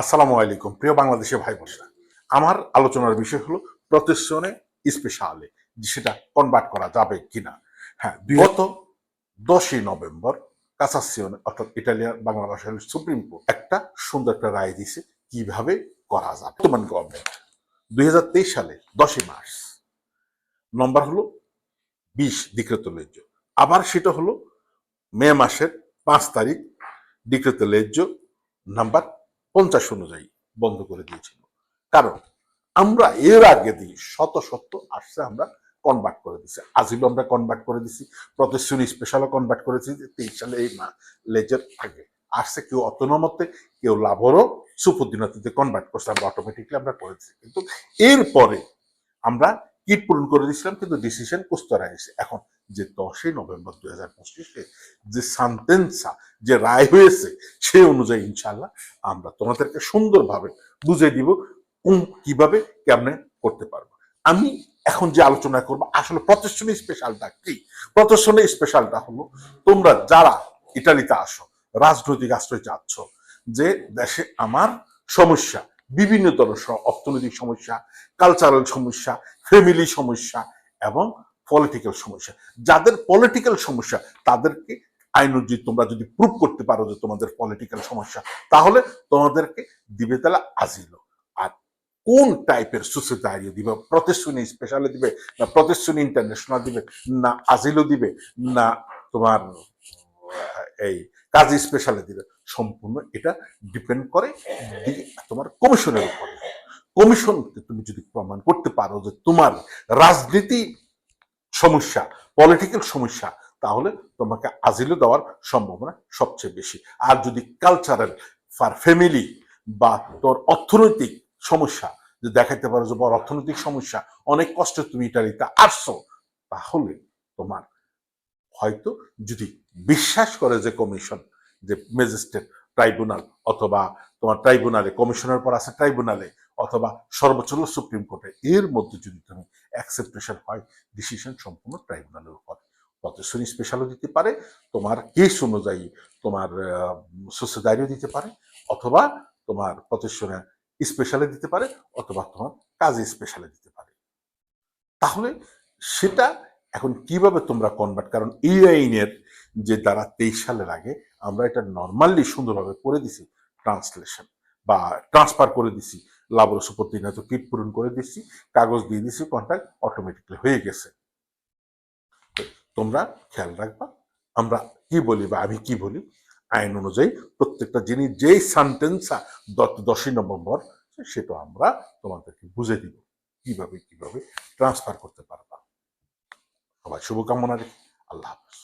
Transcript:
আসসালামু আলাইকুম, প্রিয় বাংলাদেশের ভাই বোনেরা। আমার আলোচনার বিষয় হলো প্রতিষ্ঠানে স্পেশালে সেটা কনভার্ট করা যাবে কিনা। হ্যাঁ বিগত দশই নভেম্বর কাসাসিয়নে অর্থাৎ ইটালিয়ান বাংলা ভাষার সুপ্রিম কোর্ট, একটা সুন্দর একটা রায় দিয়েছে কীভাবে করা যাবে। বর্তমান গভর্নমেন্ট দুই হাজার তেইশ সালে, দশই মার্চ নম্বর হলো বিশ ডিক্রেত লেজ্য আবার সেটা হলো মে মাসের পাঁচ তারিখ ডিক্রেত লেজ্য নাম্বার পঞ্চাশ অনুযায়ী বন্ধ করে দিয়েছিল। কারণ আমরা এর আগে দিয়ে শত শত আসছে আমরা কনভার্ট করে দিছি। আজিলও আমরা কনভার্ট করে দিছি। প্রতিশ্রুতি স্পেশালও কনভার্ট করেছি যে তেইশ সালে এই লেজের আগে আসছে। কেউ অতনমতে কেউ লাভরও সুপদিনতিতে কনভার্ট করছে। আমরা অটোমেটিকলি আমরা করেছি কিন্তু এরপরে আমরা কিট পূরণ করে দিয়েছিলাম, কিন্তু ডিসিশন কুস্তরা এসে। এখন যে দশই নভেম্বর দুই হাজার পঁচিশে যে সান্তেন্সা, যে রায় হয়েছে সেই অনুযায়ী ইনশাল্লাহ আমরা তোমাদেরকে সুন্দরভাবে বুঝিয়ে দিব কোন কীভাবে, কেমনে করতে পারব। আমি এখন যে আলোচনা করব, আসলে প্রতিষ্ঠানে স্পেশালটা কি? প্রতিষ্ঠানে স্পেশালটা হলো তোমরা যারা ইটালিতে আসো, রাজনৈতিক আশ্রয় চাচ্ছ, যে দেশে আমার সমস্যা, বিভিন্ন ধরনের স- অর্থনৈতিক সমস্যা কালচারাল সমস্যা ফ্যামিলি সমস্যা এবং পলিটিক্যাল সমস্যা। যাদের পলিটিক্যাল সমস্যা, তাদেরকে আইন যদি তোমরা যদি প্রুভ করতে পারো যে তোমাদের পলিটিক্যাল সমস্যা, তাহলে তোমাদেরকে দিবে তাহলে আজিল আর কোন টাইপের সোসাইটি দিবে? প্রতিশ্রুতি স্পেশালে দিবে না প্রতিশ্রুতি ইন্টারন্যাশনাল দিবে? না আজিলও দিবে? না তোমার এই কাজী স্পেশালে দিবে? সম্পূর্ণ এটা ডিপেন্ড করে তোমার কমিশনের উপরে। কমিশনকে তুমি যদি প্রমাণ করতে পারো যে তোমার রাজনীতি সমস্যা পলিটিক্যাল সমস্যা, তাহলে তোমাকে আজিলে দেওয়ার সম্ভাবনা সবচেয়ে বেশি। আর যদি কালচারাল ফার ফ্যামিলি বা তোর অর্থনৈতিক সমস্যা, যে দেখাইতে পারো যে বড় অর্থনৈতিক সমস্যা, অনেক কষ্টে তুমি ইটালিতে আসছো, তাহলে তোমার হয়তো যদি বিশ্বাস করে যে কমিশন যে ম্যাজিস্ট্রেট ট্রাইব্যুনাল অথবা তোমার ট্রাইব্যুনালে কমিশনের পর আছে ট্রাইব্যুনালে অথবা সর্বোচ্চ সুপ্রিম কোর্টে এর মধ্যে যদি তুমি অ্যাকসেপ্টেশন হয় ডিসিশন সম্পূর্ণ ট্রাইব্যুনালের উপর। প্রতিশ্রুতি স্পেশালও দিতে পারে, তোমার কেস অনুযায়ী তোমার সোসাইটিও দিতে পারে, অথবা তোমার প্রতিষ্ঠানে স্পেশালে দিতে পারে, অথবা তোমার কাজে স্পেশালে দিতে পারে। তাহলে সেটা এখন কীভাবে তোমরা কনভার্ট কারণ এই আইনের যে দ্বারা তেইশ সালের আগে আমরা এটা নর্মালি সুন্দরভাবে করে দিছি ট্রান্সলেশন বা ট্রান্সফার করে দিছি লাবর সুপত্তি তো কিট পূরণ করে দিচ্ছি, কাগজ দিয়ে দিচ্ছি কন্ট্যাক্ট অটোমেটিকলি হয়ে গেছে। তোমরা খেয়াল রাখবা, আমরা কি বলি বা আমি কি বলি, আইন অনুযায়ী প্রত্যেকটা জিনিস যেই সেন্টেন্সা দশই নভেম্বর, সেটা আমরা তোমাদেরকে বুঝে দিব, কীভাবে কীভাবে ট্রান্সফার করতে পারবা। সবাই শুভকামনা রেখে আল্লাহ হাফেজ।